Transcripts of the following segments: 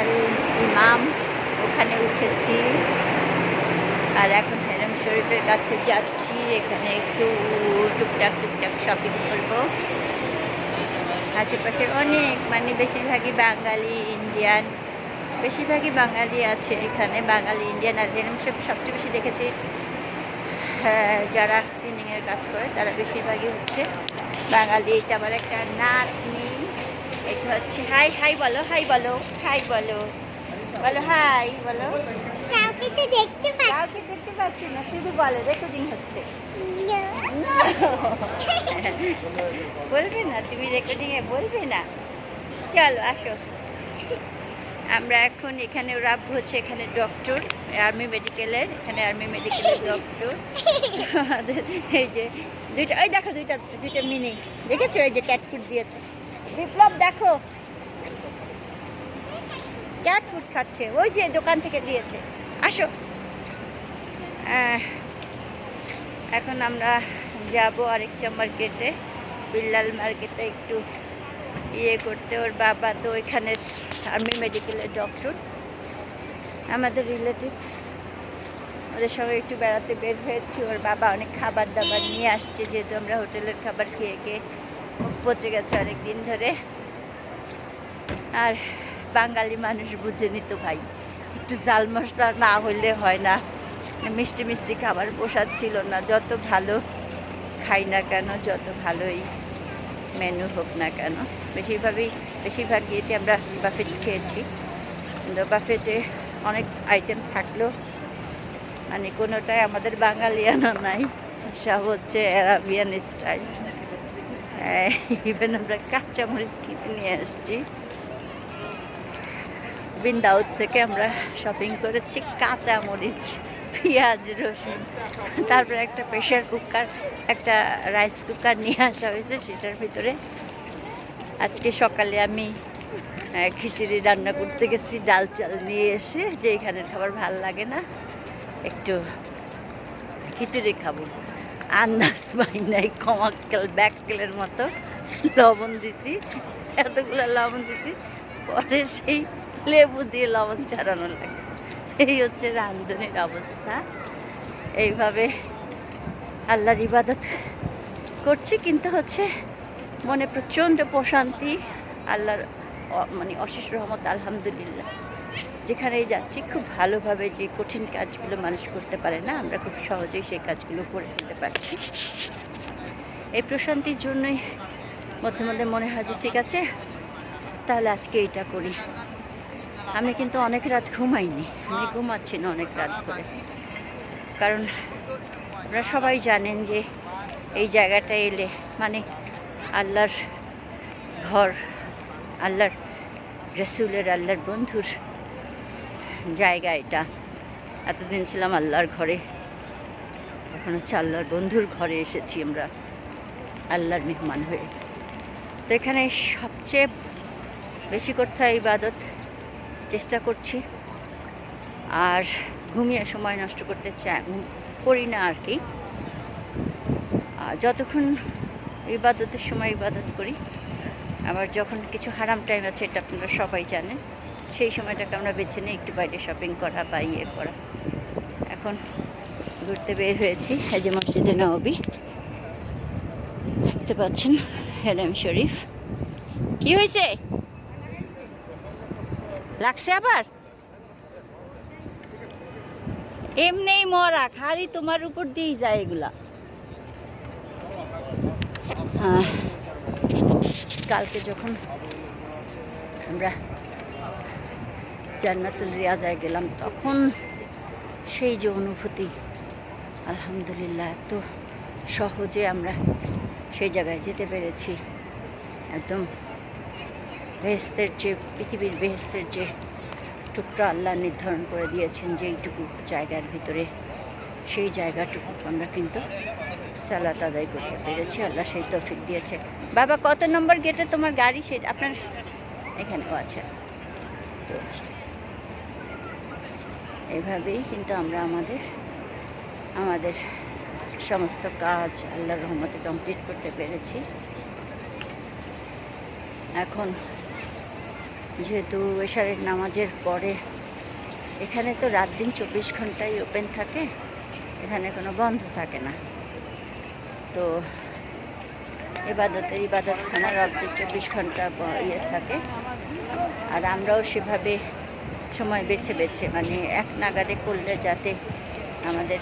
আল ইমাম, ওখানে উঠেছি। আর এখন হেরাম শরীফের কাছে যাচ্ছি, এখানে একটু টুকটাক টুকটাক শপিং করব। আশেপাশে অনেক মানে বেশিরভাগই বাঙালি, ইন্ডিয়ান, বেশিরভাগই বাঙালি আছে এখানে, বাঙালি, ইন্ডিয়ান, আর এরম শরীফ সবচেয়ে বেশি দেখেছি হ্যাঁ, যারা ক্লিনিংয়ের কাজ করে, তারা বেশিরভাগই হচ্ছে বাঙালি। এটা আবার একটা নাট এটা হচ্ছে হাই হাই বলো হাই বলো হাই বলো। বলো হাই বলো। কাউকে তো দেখতে পাচ্ছি। কাউকে দেখতে পাচ্ছি না শুধু বলো রেকর্ডিং হচ্ছে। বলবে না তুমি রেকর্ডিং এ বলবে না। চলো আসো। আমরা এখন এখানে ওরা হচ্ছে এখানে ডক্টর আর্মি মেডিকেলের এখানে আর্মি মেডিকেলের ডক্টর এই যে দুইটা ওই দেখো দুইটা দুইটা মিনি দেখেছ? এই যে ক্যাট ফুড দিয়েছে। বিপ্লব, দেখো। ক্যাট ফুড খাচ্ছে? ওই যে দোকান থেকে দিয়েছে। আসো। এখন আমরা যাব আরেকটা মার্কেটে। বিল্লাল মার্কেটে একটু ইয়ে করতে। ওর বাবা তো ওইখানের আর্মি মেডিকেলের ডক্টর। আমাদের রিলেটিভস। ওদের সঙ্গে একটু বেড়াতে বের হয়েছি। ওর বাবা অনেক খাবার দাবার নিয়ে আসছে, যেহেতু আমরা হোটেলের খাবার খেয়ে খেয়ে পচে গেছে অনেক দিন ধরে। আর বাঙালি মানুষ বুঝেনি তো ভাই, একটু জাল মশলা না হইলে হয় না। মিষ্টি মিষ্টি খাবার পোষাচ্ছিল না, যত ভালো খাই না কেন, যত ভালোই মেনু হোক না কেন। বেশিরভাগই বেশিরভাগ ইয়েতে আমরা বাফেট খেয়েছি। কিন্তু বাফেটে অনেক আইটেম থাকল। মানে কোনোটাই আমাদের বাঙালিয়ানা নাই সব হচ্ছে অ্যারাবিয়ান স্টাইল ইভেন আমরা কাঁচামরিচ কিনে নিয়ে আসছি বিন্দাউদ থেকে আমরা শপিং করেছি কাঁচামরিচ পেঁয়াজ রসুন তারপরে একটা প্রেশার কুকার একটা রাইস কুকার নিয়ে আসা হয়েছে সেটার ভিতরে আজকে সকালে আমি খিচুড়ি রান্না করতে গেছি ডাল চাল নিয়ে এসে যে এখানের খাবার ভালো লাগে না? একটু খিচুড়ি খাব আন্দাজ পাই নাই, কমাক্কেল, ব্যাককেলের মতো লবণ দিছি, এতগুলো লবণ দিছি, পরে সেই লেবু দিয়ে লবণ ছাড়ানো লাগে। এই হচ্ছে রান্ধনের অবস্থা। এইভাবে আল্লাহর ইবাদত করছি, কিন্তু হচ্ছে মনে প্রচণ্ড প্রশান্তি, আল্লাহর মানে অশেষ রহমত, আলহামদুলিল্লাহ। যেখানেই যাচ্ছি, খুব ভালোভাবে যে কঠিন কাজগুলো মানুষ করতে পারে না, আমরা খুব সহজেই সেই কাজগুলো করে ফেলতে পারছি। এই প্রশান্তির জন্যই মধ্যে মধ্যে মনে হয় যে, ঠিক আছে, তাহলে আজকে এইটা করি। আমি কিন্তু অনেক রাত ঘুমাইনি, আমি ঘুমাচ্ছি না অনেক রাত করে কারণ আপনারা সবাই জানেন যে, এই জায়গাটা এলে মানে আল্লাহর ঘর, আল্লাহর রসুলের, আল্লাহর বন্ধুর জায়গা এটা। এতদিন ছিলাম আল্লাহর ঘরে। এখন হচ্ছে আল্লাহর বন্ধুর ঘরে এসেছি আমরা, আল্লাহর মেহমান হয়ে। তো এখানে সবচেয়ে বেশি করতে হয় ইবাদত, চেষ্টা করছি। আর ঘুমিয়ে সময় নষ্ট করতে চাই করি না আর কি। আর যতক্ষণ ইবাদতের সময় ইবাদত করি, আবার যখন কিছু হারাম টাইম আছে, এটা আপনারা সবাই জানেন। সেই সময়টাকে আমরা বেছে নিই একটু বাইরে শপিং করা বা ইয়ে করা। এখন ঘুরতে বের হয়েছি যে মসজিদে নবী। দেখতে পাচ্ছেন, হেরাম শরীফ। কি হয়েছে? লাগছে আবার? এমনি মরা, খালি তোমার উপর দিয়েই যায় এগুলা। কালকে যখন আমরা জান্নাতুল রিয়াজায় গেলাম, তখন সেই যে অনুভূতি, আলহামদুলিল্লাহ, এত সহজে আমরা সেই জায়গায় যেতে পেরেছি। একদম বেহেস্তের যে, পৃথিবীর বেহেস্তের যে টুকরা আল্লাহ নির্ধারণ করে দিয়েছেন যে এইটুকু জায়গার ভিতরে, সেই জায়গাটুকু আমরা কিন্তু সালাত আদায় করতে পেরেছি। আল্লাহ সেই তৌফিক দিয়েছে। বাবা, কত নম্বর গেটে তোমার গাড়ি? সে, আপনার এখানেও আছে। তো এভাবেই কিন্তু আমরা আমাদের আমাদের সমস্ত কাজ আল্লাহর রহমতে কমপ্লিট করতে পেরেছি। এখন যেহেতু এশারের নামাজের পরে এখানে তো রাত দিন চব্বিশ ঘন্টাই ওপেন থাকে, এখানে কোনো বন্ধ থাকে না। তো ইবাদতের ইবাদতখানার অব্দি চব্বিশ ঘণ্টা ইয়ে থাকে। আর আমরাও সেভাবে সময় বেছে বেছে মানে এক নাগারে করলে যাতে আমাদের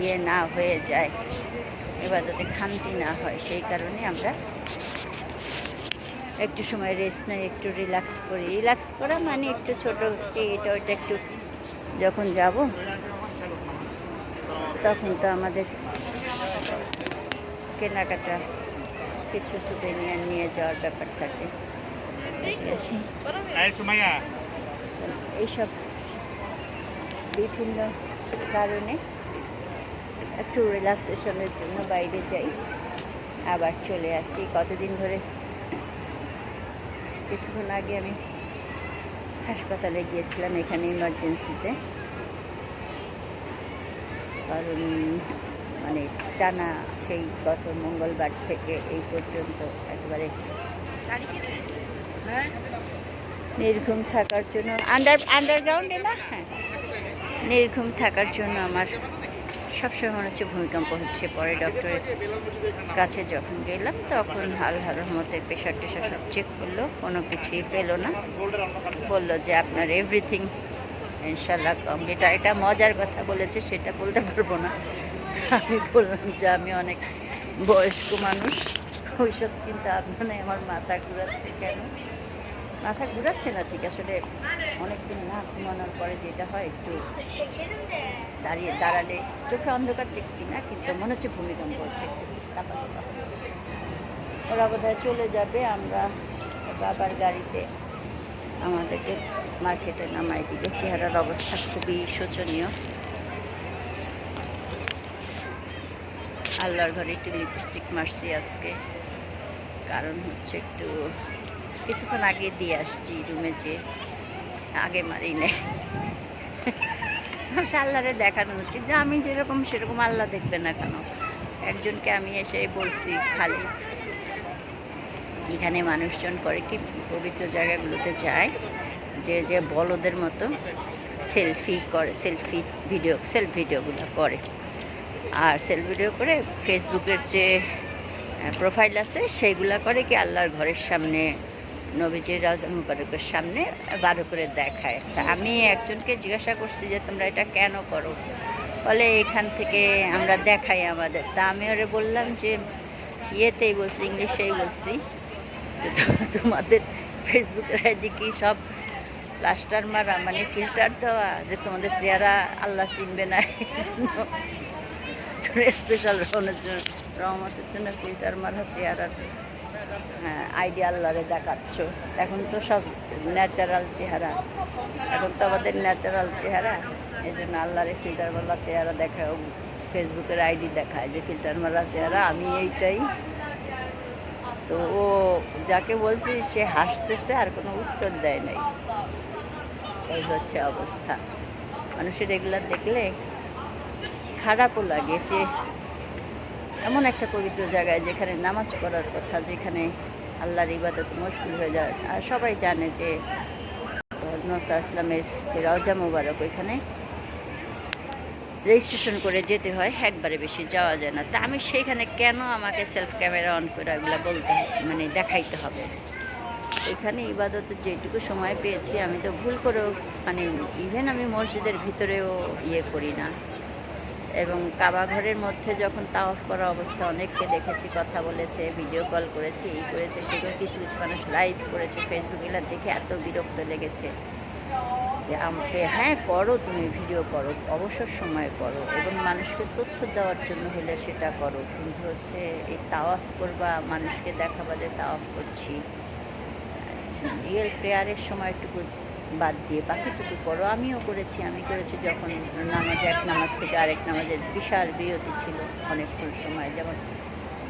ইয়ে না হয়ে যায় এবাদতে খামতি না হয়, সেই কারণে আমরা একটু সময় রেস্ট নেই, একটু রিল্যাক্স করি। রিল্যাক্স করা মানে একটু ছোটো এটা ওইটা একটু যখন যাব, তখন তো আমাদের কেনাকাটা কিছু সুবেনিয়ার নিয়ে যাওয়ার ব্যাপার থাকে। এইসব বিভিন্ন কারণে একটু রিল্যাক্সেশনের জন্য বাইরে যাই। আবার চলে আসি। কতদিন ধরে কিছুক্ষণ আগে আমি হাসপাতালে গিয়েছিলাম এখানে ইমার্জেন্সিতে কারণ মানে টানা সেই গত মঙ্গলবার থেকে এই পর্যন্ত একবারে নির্ঘুম থাকার জন্য। আন্ডার আন্ডারগ্রাউন্ডে না? হ্যাঁ। নির্ঘুম থাকার জন্য আমার সবসময় মনে হচ্ছে ভূমিকম্প হচ্ছে। পরে ডক্টরের কাছে যখন গেলাম, তখন হাল হাল মতে প্রেশার টেশার সব চেক করল। কোনো কিছুই পেল না। বলল যে আপনার এভরিথিং ইনশাল্লাহ কমপ্লিট আর এটা মজার কথা বলেছে, সেটা বলতে পারব না। আমি বললাম যে আমি অনেক বয়স্ক মানুষ। ওইসব চিন্তা ভাবনায় আমার মাথা ঘুরাচ্ছে কেন? মাথা ঘুরাচ্ছে না, ঠিক আসলে অনেকদিন না ঘুমানোর পরে যেটা হয় একটু দাঁড়িয়ে দাঁড়ালে চোখে অন্ধকার দেখছি না, কিন্তু মনে হচ্ছে ভূমিকম্প হচ্ছে। ওরা বোধহয় চলে যাবে, আমরা বাবার গাড়িতে আমাদেরকে মার্কেটে নামাই দিবে। চেহারার অবস্থা খুবই শোচনীয়। আল্লাহর ঘরে একটু লিপস্টিক মারছি আজকে। কারণ হচ্ছে একটু কিছুক্ষণ আগে দিয়ে আসছি রুমে যে আগে মারি নাই আল্লাহরে দেখানো হচ্ছে। যে আমি যেরকম সেরকম আল্লাহ দেখবে না কেন? একজনকে আমি এসে বলছি, খালি। এখানে মানুষজন করে কি পবিত্র জায়গাগুলোতে যায়, যে যে বলদের মতো সেলফি করে, সেলফি ভিডিও, সেলফ ভিডিওগুলো করে। আর সেলফ ভিডিও করে ফেসবুকের যে প্রোফাইল আছে, সেইগুলা করে কি আল্লাহর ঘরের সামনে নবীজির রাজা মুবারকের সামনে বারো করে দেখায়। তা আমি একজনকে জিজ্ঞাসা করছি যে, তোমরা এটা কেন করো? বলে, এখান থেকে আমরা দেখাই আমাদের। তা আমি ওরে বললাম যে, ইয়েতেই বলছি, ইংলিশেই বলছি। তোমাদের ফেসবুকের আইডি কি সব প্লাস্টার মারা মানে ফিল্টার দেওয়া, যে তোমাদের চেহারা আল্লাহ চিনবে না? স্পেশাল রহমতের জন্য ফিল্টার মারা চেহারার আইডিয়া আল্লাহরে দেখাচ্ছ। এখন তো সব ন্যাচারাল চেহারা। এখন তো আমাদের ন্যাচারাল চেহারা। এই জন্য আল্লাহরে ফিল্টার চেহারা দেখা ফেসবুকের আইডি দেখায় যে ফিল্টার চেহারা, আমি এইটাই। তো ও যাকে বলছি, সে হাসতেছে আর কোনো উত্তর দেয় নাই। এই হচ্ছে অবস্থা। মানুষের রেগুলার দেখলে খারাপও লাগে যে এমন একটা পবিত্র জায়গায় যেখানে নামাজ পড়ার কথা, যেখানে আল্লাহর ইবাদত মুশকিল হয়ে যায়। আর সবাই জানে যে নসা ইসলামের যে রজা মুবারক, ওইখানে রেজিস্ট্রেশন করে যেতে হয়, একবারে বেশি যাওয়া যায় না। তা আমি সেইখানে কেন আমাকে সেলফ ক্যামেরা অন করে এগুলো বলতে মানে দেখাইতে হবে? এখানে ইবাদতের যেটুকু সময় পেয়েছি, আমি তো ভুল করেও মানে ইভেন আমি মসজিদের ভিতরেও ইয়ে করি না। এবং কাবা ঘরের মধ্যে যখন তাওয়াফ করা অবস্থা, অনেককে দেখেছি, কথা বলেছে ভিডিও কল করেছে, এই করেছে, সেগুলো কিছু কিছু মানুষ লাইভ করেছে ফেসবুক এগুলো দেখে এত বিরক্ত লেগেছে। যে আমাকে হ্যাঁ করো তুমি ভিডিও করো, অবসর সময় করো এবং মানুষকে তথ্য দেওয়ার জন্য হলে সেটা করো। কিন্তু হচ্ছে এই তাওয়াফ করবা, মানুষকে দেখাবা যে তাওয়াফ করছি রিয়েল প্রেয়ারের সময়টুকু বাদ দিয়ে বাকিটুকু করো। আমিও করেছি, আমি করেছি যখন নামাজ এক নামাজ থেকে আরেক নামাজের বিশাল বিরতি ছিল অনেকক্ষণ সময়। যেমন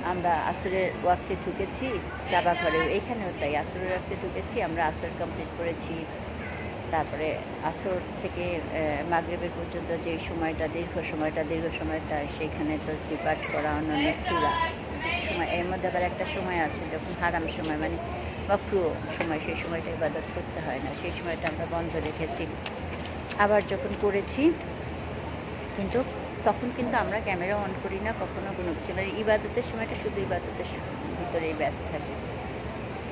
আমরা আসরের ওয়াক্তে ঢুকেছি কাবা ঘরেও এখানেও তাই আসরের ওয়াক্তে ঢুকেছি, আমরা আসর কমপ্লিট করেছি। তারপরে আসর থেকে মাগরিবের পর্যন্ত যে সময়টা, দীর্ঘ সময়টা দীর্ঘ সময়টা সেইখানে তসবি পাঠ করা, অন্যান্য সুরা। সময়, এর মধ্যে আবার একটা সময় আছে, যখন হারাম সময় মানে মক্রু সময় সেই সময়টা ইবাদত করতে হয় না, সেই সময়টা আমরা বন্ধ রেখেছি। আবার যখন করেছি, কিন্তু তখন কিন্তু আমরা ক্যামেরা অন করি না, কখনো কোনো কিছু। না ইবাদতের সময়টা শুধু ইবাদতের ভিতরেই ব্যস্ত থাকি।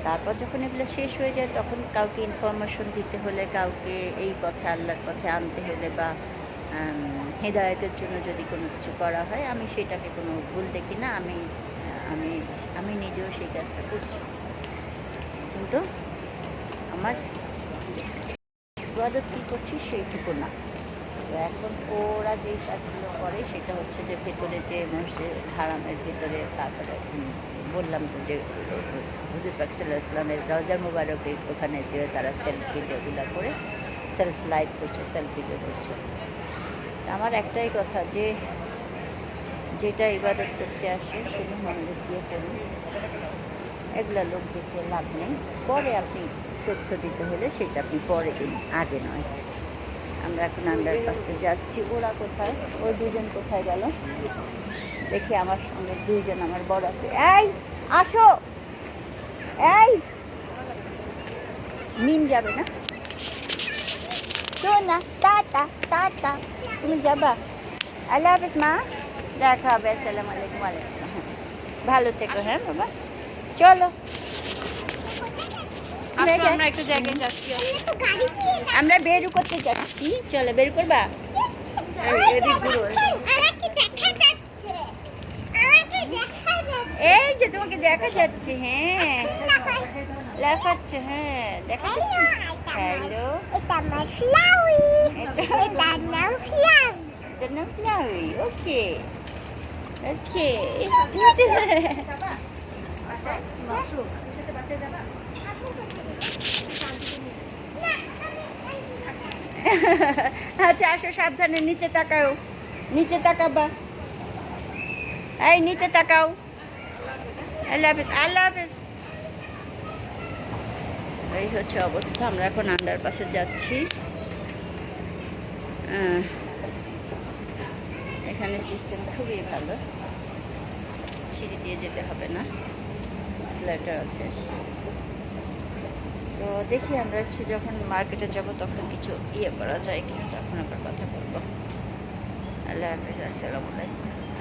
তারপর যখন এগুলো শেষ হয়ে যায়, তখন কাউকে ইনফরমেশন দিতে হলে, কাউকে এই পথে, আল্লাহর পথে আনতে হলে বা হেদায়তের জন্য যদি কোনো কিছু করা হয়, আমি সেটাকে কোনো ভুল দেখি না, আমি আমি আমি নিজেও সেই কাজটা করছি। কিন্তু আমার ইবাদত কী করছি সেইটুকু না। তো এখন ওরা যে কাজগুলো করে সেটা হচ্ছে যে ভেতরে যে মসজিদ, হারামের ভেতরে তারপরে বললাম তো যে হুজুর পাক সাল্লাহ ইসলামের রজা মুবারকের ওখানে যে তারা সেলফ ভিডিওগুলো করে সেলফ লাইভ করছে সেলফ ভিডিও করছে। আমার একটাই কথা যে, যেটা ইবাদত করতে আসে শুধু মনোযোগ দিয়ে করুন। এগুলা লোক দেখে লাভ নেই। পরে আপনি তথ্য দিতে হলে সেটা আপনি পরে দিন, আগে নয়। আমরা এখন আন্ডার পাসে যাচ্ছি। ওরা কোথায়? ওই দুজন কোথায় গেল? দেখি আমার সঙ্গে দুইজন আমার বড় আছে। এই, আসো! এই! মিন যাবে না? না টাটা টাটা। তুমি যাবা? আল্লাহ হাফিজ, মা। দেখা হবে। আসসালামু আলাইকুম আলাইকুম ভালো থেকো হ্যাঁ বাবা। চলো। আমরা একটা জায়গায় যাচ্ছি। আমি তো গাড়ি দিয়ে যাচ্ছি। আমরা বেরু করতে যাচ্ছি। চলো বের করবা? এই যে তোমাকে দেখা যাচ্ছে হ্যাঁ। লাফাচ্ছে। হ্যাঁ দেখা যাচ্ছে। হ্যালো এটা আমার ফ্লাউই এটা- এটার নাম ফ্লাউই এটার নাম ফ্লাউই ওকে। ওকে। আচ্ছা আসো, সাবধানে, নিচে তাকাও। নিচে তাকাবা। এই, নিচে তাকাও। আল্লাহ হাফিজ আল্লাহ হাফিজ। এই হচ্ছে অবস্থা, আমরা এখন আন্ডার পাশে যাচ্ছি এখানে সিস্টেম খুবই ভালো। সিঁড়ি দিয়ে যেতে হবে না। স্কেলেটার আছে। তো দেখি আমরা হচ্ছে যখন মার্কেটে যাব তখন কিছু ইয়ে করা যায় কিনা, তখন আবার কথা বলব। আল্লাহ হাফিজ, আসসালামু আলাইকুম।